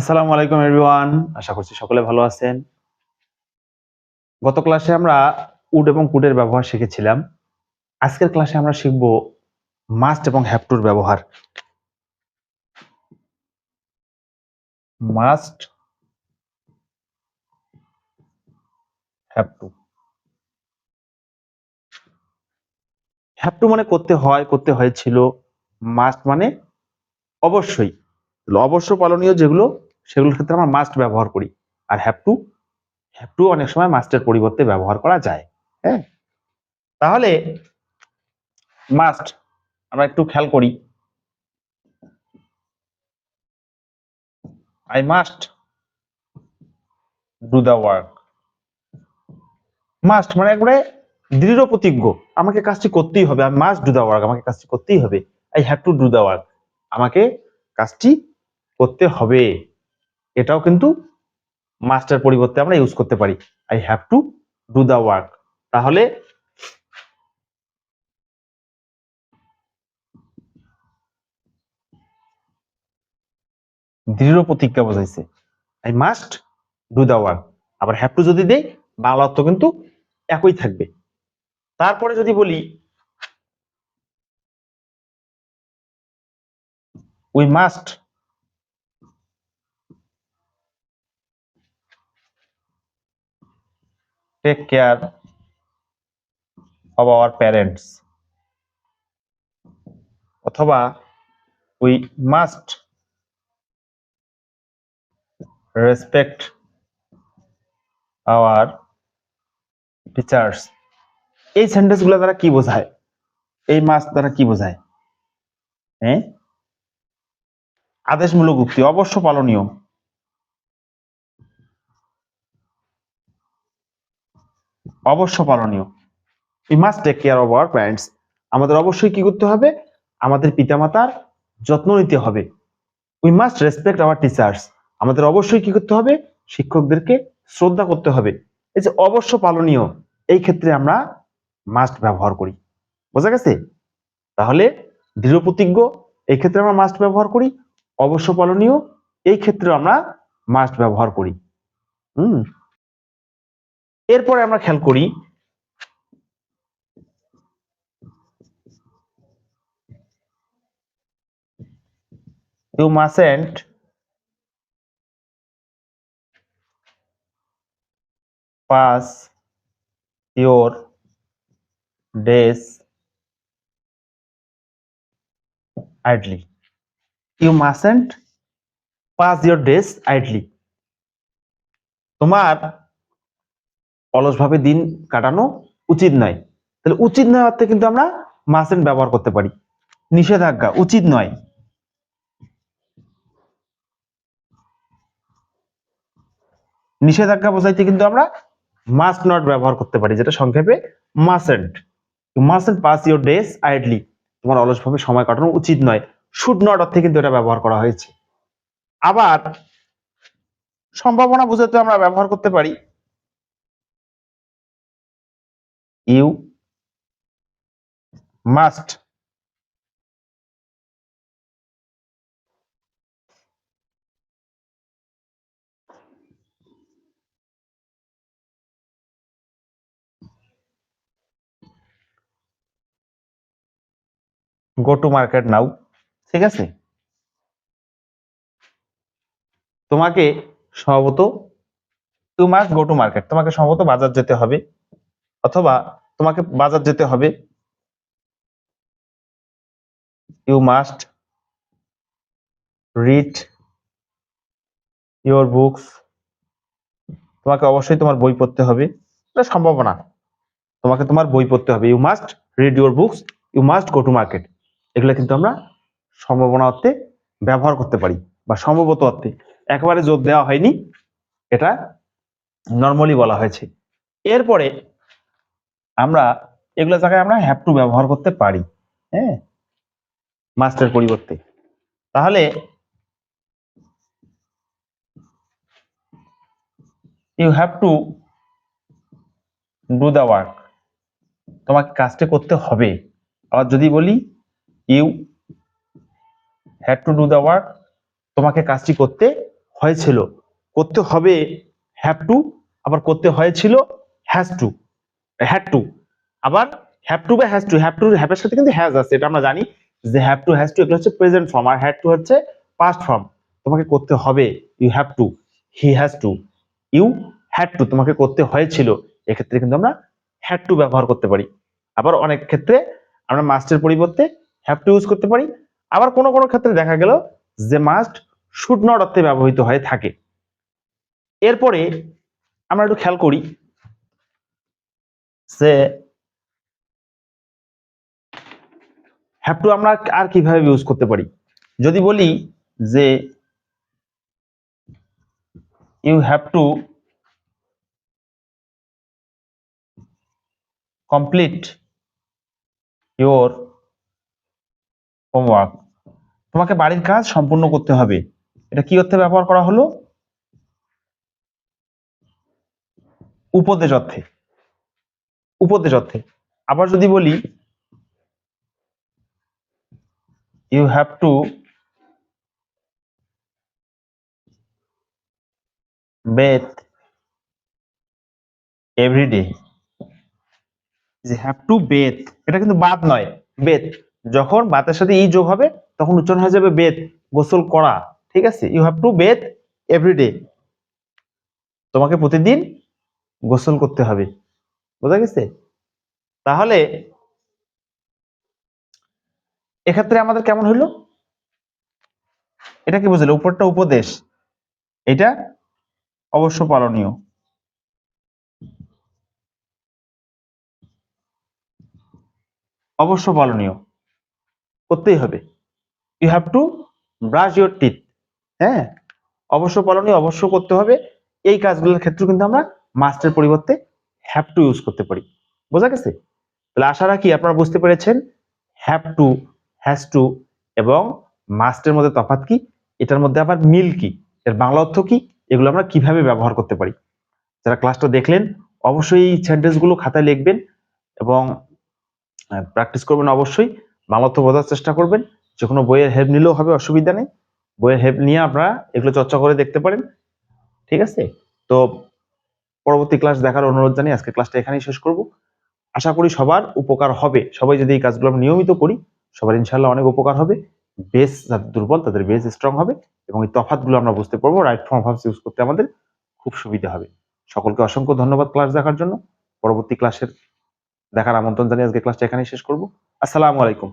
আসসালামু আলাইকুম এভরিওয়ান আশা করছি সকলে ভালো আছেন। গত ক্লাসে আমরা উড এবং কুডের ব্যবহার শিখেছিলাম। আজকের ক্লাসে আমরা শিখব মাস্ট এবং হ্যাভ টুর ব্যবহার। Must, have to. Have to মানে করতে হয়, করতে হয়েছিল। মাস্ট মানে অবশ্যই। অবশ্য পালনীয় যেগুলো সেগুলোর ক্ষেত্রে আমরা মাস্ট ব্যবহার করি। আর হ্যাভ টু হ্যাভ টু অনেক সময় মাস্টের পরিবর্তে ব্যবহার করা যায়। হ্যাঁ? তাহলে মাস্ট আমরা একটু খেয়াল করি। I must do the work must মানে একবারে দৃঢ় প্রতিজ্ঞ। আমাকে কাজটি করতেই হবে। I must do the work আমাকে কাজটি করতেই হবে। I have to do the work আমাকে কাজটি করতে হবে। এটাও কিন্তু মাস্টার পরিবর্তে আমরা ইউজ করতে পারি। I have to do the work তাহলে দৃঢ় প্রতিজ্ঞা বোঝাইছে। I must do the work আবার হ্যাভ টু যদি দেই, বাংলা অর্থ কিন্তু একই থাকবে। তারপরে যদি বলি we must take care of our parents. অথবা we must respect our teachers. এই সেন্টেন্স দ্বারা কি বোঝায়? এই মাস দ্বারা কি বোঝায়? হ্যাঁ? আদেশমূলক উক্তি অবশ্য পালনীয়। অবশ্য পালনীয়। We must take care of our parents আমাদের অবশ্যই কি করতে হবে? আমাদের পিতামাতার যত্ন নিতে হবে। We must respect our teachers আমাদের অবশ্যই কি করতে হবে? শিক্ষকদেরকে শ্রদ্ধা করতে হবে। এই যে অবশ্য পালনীয়, এই ক্ষেত্রে আমরা মাস্ট ব্যবহার করি। বোঝা গেছে? তাহলে দৃঢ় প্রতিজ্ঞ, এই ক্ষেত্রে আমরা মাস্ট ব্যবহার করি। অবশ্য পালনীয়, এই ক্ষেত্রে আমরা মাস্ট ব্যবহার করি। হুম? এরপরে আমরা খেয়াল করি you mustn't pass your days idly you mustn't pass your days idly তোমার অলসভাবে দিন কাটানো উচিত নয়। তাহলে উচিত নয় অর্থে কিন্তু আমরা মাসেন্ট ব্যবহার করতে পারি। নিষেধাজ্ঞা, উচিত নয়। নিষেধাজ্ঞা বোঝাইতে কিন্তু আমরা মাস্ট নট ব্যবহার করতে পারি, যেটা সংক্ষেপে মাসেন্ট। মাসেন্ট পাস ইউর ডেস আইডলি। তোমার অলসভাবে সময় কাটানো উচিত নয়। শুড নট অর্থে কিন্তু এটা ব্যবহার করা হয়েছে। আবার সম্ভাবনা বোঝাতে আমরা ব্যবহার করতে পারি। You must. Go to market now ঠিক আছে? তোমাকে সম্ভবত to must go to market তোমাকে সম্ভবত বাজার যেতে হবে। অথবা তোমাকে বাজার যেতে হবে। You must read your books তোমাকে অবশ্যই তোমার বই পড়তে হবে। এটা সম্ভাবনা তোমাকে তোমার বই পড়তে হবে। You must read your books you must go to market এগুলো কিন্তু আমরা সম্ভাবনা অর্থে ব্যবহার করতে পারি বা সম্ভবত অর্থে। একেবারে জোর দেওয়া হয়নি। এটা নর্মালি বলা হয়েছে। এরপরে আমরা এগুলো জায়গায় আমরা হ্যাভ টু ব্যবহার করতে পারি হ্যাঁ? মাস্টের পরিবর্তে। তাহলে you have to do the work তোমাকে কাজটা করতে হবে। আবার যদি বলি you had to do the work তোমাকে কাজটি করতে হয়েছিল। করতে হবে হ্যাভ টু আবার করতে হয়েছিল হ্যাজ টু হ্যাড টু আবার হ্যাভ টু বা হ্যাজ টু হ্যাভ টু হ্যাভের সাথে কিন্তু হ্যাজ আছে, এটা আমরা জানি যে হ্যাভ টু হ্যাজ টু এগুলো হচ্ছে প্রেজেন্ট ফর্ম আর হ্যাড টু হচ্ছে পাস্ট ফর্ম তোমাকে করতে হবে you have to he has to you had to তোমাকে করতে হয়েছিল। এক্ষেত্রে কিন্তু আমরা হ্যাড টু ব্যবহার করতে পারি। আবার অনেক ক্ষেত্রে আমরা মাস্টের পরিবর্তে হ্যাভ টু ইউজ করতে পারি। আবার কোনো কোনো ক্ষেত্রে দেখা গেল যে মাস্ট শুড নট অর্থে ব্যবহৃত হয়ে থাকে। এরপরে আমরা একটু খেয়াল করি যে হ্যাভ টু আমরা আর কীভাবে ইউজ করতে পারি? যদি বলি যে you have to complete your homework তোমাকে বাড়ির কাজ সম্পূর্ণ করতে হবে। এটা কি অর্থে ব্যবহার করা হলো? উপদেশ অর্থে। উপদেশ অর্থে। আবার যদি বলি you have to bathe everyday যে হ্যাভ টু বেথ এটা কিন্তু বাদ নয় বেথ যখন বাতের সাথে ই যোগ হবে, তখন উচ্চারণ হয়ে যাবে বেথ গোসল করা, ঠিক আছে? You have to bathe everyday তোমাকে প্রতিদিন গোসল করতে হবে। বোঝা গেছে? তাহলে এক্ষেত্রে আমাদের কেমন হইল? এটা কি বুঝলো? উপরটা উপদেশ। এটা অবশ্য পালনীয়। অবশ্য পালনীয়। করতেই হবে। You have to brush your teeth হ্যাঁ? অবশ্য পালনীয়, অবশ্য করতে হবে। এই কাজগুলোর ক্ষেত্রে কিন্তু আমরা মাস্টের পরিবর্তে হ্যাভ টু ইউজ করতে পারি। বোঝা গেছে? তাহলে আশা রাখি আপনারা বুঝতে পেরেছেন। হ্যাভ টু হ্যাজ টু এবং মাস্টের মধ্যে তফাৎ কি? এটার মধ্যে আবার মিল কি? এর বাংলা অর্থ কি? এগুলো আমরা কীভাবে ব্যবহার করতে পারি? যারা ক্লাসটা দেখলেন, অবশ্যই এই সেন্টেন্সগুলো খাতায় লিখবেন এবং প্র্যাকটিস করবেন অবশ্যই। বাংলা অর্থ বোঝার চেষ্টা করবেন। যে কোনো বইয়ের হেল্প নিলেও হবে, অসুবিধা নেই। বইয়ের হেল্প নিয়ে আপনারা এগুলো চর্চা করে দেখতে পারেন। ঠিক আছে? তো পরবর্তী ক্লাস দেখার অনুরোধ জানিয়ে আজকে ক্লাসটা এখানেই শেষ করব। আশা করি সবার উপকার হবে। সবাই যদি এই কাজগুলো আমরা নিয়মিত করি, সবার ইনশাল্লাহ অনেক উপকার হবে। বেস যাদের দুর্বল, তাদের বেস স্ট্রং হবে এবং এই তফাৎগুলো আমরা বুঝতে পারব রাইট ফর্ম ভাবস ইউজ করতে আমাদের খুব সুবিধা হবে। সকলকে অসংখ্য ধন্যবাদ ক্লাস দেখার জন্য। পরবর্তী ক্লাসের দেখার আমন্ত্রণ জানিয়ে আজকে ক্লাসটা এখানেই শেষ করব। আসসালামু আলাইকুম।